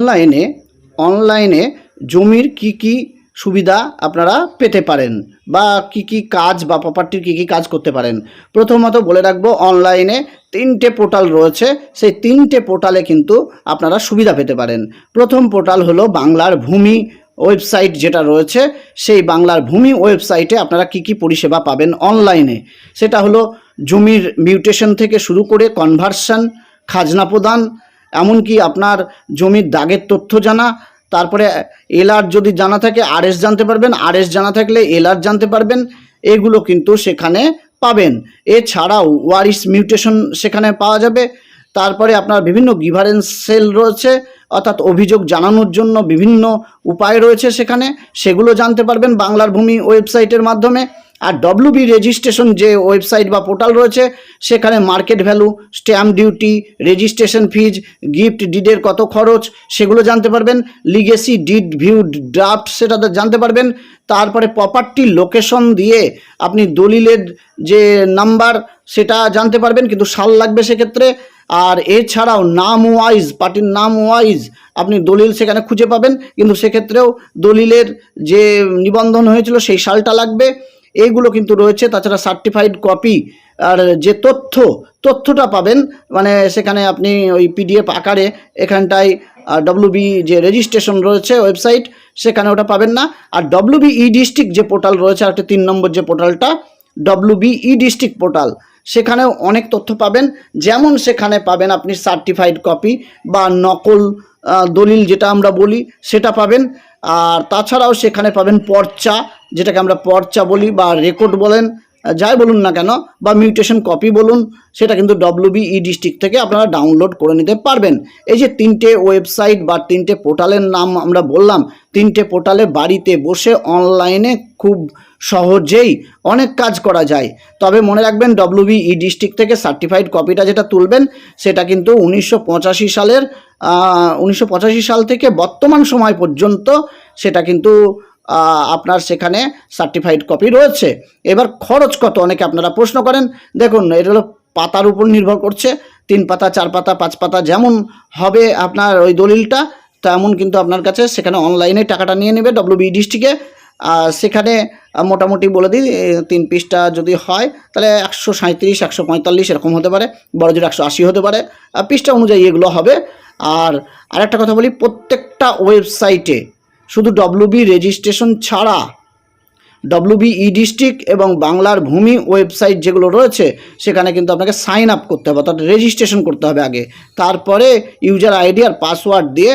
অনলাইনে অনলাইনে জমির কি কি সুবিধা আপনারা পেতে পারেন বা কি কি কাজ বা প্রপার্টির কি কি কাজ করতে পারেন। প্রথমত বলে রাখব, অনলাইনে তিনটে পোর্টাল রয়েছে। সেই তিনটে পোর্টালে কিন্তু আপনারা সুবিধা পেতে পারেন। প্রথম পোর্টাল হলো বাংলার ভূমি ওয়েবসাইট যেটা রয়েছে। সেই বাংলার ভূমি ওয়েবসাইটে আপনারা কি কি পরিষেবা পাবেন অনলাইনে। সেটা হলো জমির মিউটেশন থেকে শুরু করে কনভার্সন খাজনা প্রদান এমনকি আপনার জমির দাগের তথ্য জানা, তারপরে এলআর যদি জানা থাকে, আরএস জানতে পারবেন, আরএস জানা থাকলে এলআর জানতে পারবেন, এগুলো কিন্তু সেখানে পাবেন। এছাড়াও ওয়ারিস মিউটেশন সেখানে পাওয়া যাবে তারপরে আপনার বিভিন্ন গিভারেন্স সেল রয়েছে, অর্থাৎ অভিযোগ জানানোর জন্য বিভিন্ন উপায় রয়েছে সেখানে, সেগুলো জানতে পারবেন বাংলার ভূমি ওয়েবসাইটের মাধ্যমে। আর ডব্লিউবি রেজিস্ট্রেশন যে ওয়েবসাইট বা পোর্টাল রয়েছে, সেখানে market value stamp duty registration fees gift ডিডের কত খরচ, সেগুলো জানতে পারবেন। লিগেসি ডিড ভিউ ড্রাফট সেটা জানতে পারবেন। তারপরে প্রপার্টির লোকেশন দিয়ে আপনি দলিলের যে নাম্বার সেটা জানতে পারবেন, কিন্তু সাল লাগবে সেক্ষেত্রে। আর এছাড়াও নাম ওয়াইজ পার্টির নাম ওয়াইজ আপনি দলিল সেখানে খুঁজে পাবেন। কিন্তু সেক্ষেত্রেও দলিলের যে নিবন্ধন হয়েছিল, সেই সালটা লাগবে। এইগুলো কিন্তু রয়েছে। তাছাড়া সার্টিফাইড কপি আর যে তথ্য, তথ্যটা পাবেন মানে সেখানে আপনি ওই পিডিএফ আকারে এখানটায় ডব্লিউবি যে রেজিস্ট্রেশন রয়েছে ওয়েবসাইট সেখানে ওটা পাবেন না। আর ডব্লিউবি ই ডিস্ট্রিক্ট যে পোর্টাল রয়েছে আর একটা তিন নম্বর যে পোর্টালটা ডব্লিউবি ই ডিস্ট্রিক্ট পোর্টাল সেখানেও অনেক তথ্য পাবেন। যেমন সেখানে পাবেন আপনি সার্টিফাইড কপি বা নকল দলিল যেটা আমরা বলি, সেটা পাবেন। আর তাছাড়াও সেখানে পাবেন পর্চা, যেটাকে আমরা পর্চা বলি বা রেকর্ড বলেন। যাই বলুন না কেন, বা মিউটেশন কপি বলুন, সেটা কিন্তু ডব্লিউবি ই ডিস্ট্রিক্ট থেকে আপনারা ডাউনলোড করে নিতে পারবেন। এই যে তিনটে ওয়েবসাইট বা তিনটে পোর্টালের নাম আমরা বললাম, তিনটে পোর্টালে বাড়িতে বসে অনলাইনে খুব সহজেই অনেক কাজ করা যায়। তবে মনে রাখবেন ডব্লিউবি ই ডিস্ট্রিক্ট থেকে সার্টিফাইড কপিটা যেটা তুলবেন, সেটা কিন্তু উনিশশো পঁচাশি সালের উনিশশো পঁচাশি সাল থেকে বর্তমান সময় পর্যন্ত সেটা কিন্তু আপনার সেখানে সার্টিফাইড কপি রয়েছে। এবার খরচ কত? অনেকে আপনারা প্রশ্ন করেন। দেখুন, এটা হলো পাতার উপর নির্ভর করছে। তিন পাতা, চার পাতা, পাঁচ পাতা যেমন হবে আপনার ওই দলিলটা, তেমন কিন্তু আপনার কাছে সেখানে অনলাইনে টাকাটা নিয়ে নেবে ডব্লিউবি ডিস্ট্রিক্টে সেখানে মোটামুটি বলে দিই তিন পিসটা যদি হয়, তাহলে একশো সাঁত্রিশ একশো পঁয়তাল্লিশ এরকম হতে পারে। বড় জোর একশো আশি হতে পারে। পিসটা অনুযায়ী এগুলো হবে। আর আরেকটা কথা বলি, প্রত্যেকটা ওয়েবসাইটে শুধু ডব্লিউবি রেজিস্ট্রেশন ছাড়া। ডব্লিউবি ই ডিস্ট্রিক্ট এবং বাংলার ভূমি ওয়েবসাইট যেগুলো রয়েছে, সেখানে কিন্তু আপনাকে সাইন আপ করতে হবে, অর্থাৎ রেজিস্ট্রেশন করতে হবে আগে। তারপরে ইউজার আইডি আর পাসওয়ার্ড দিয়ে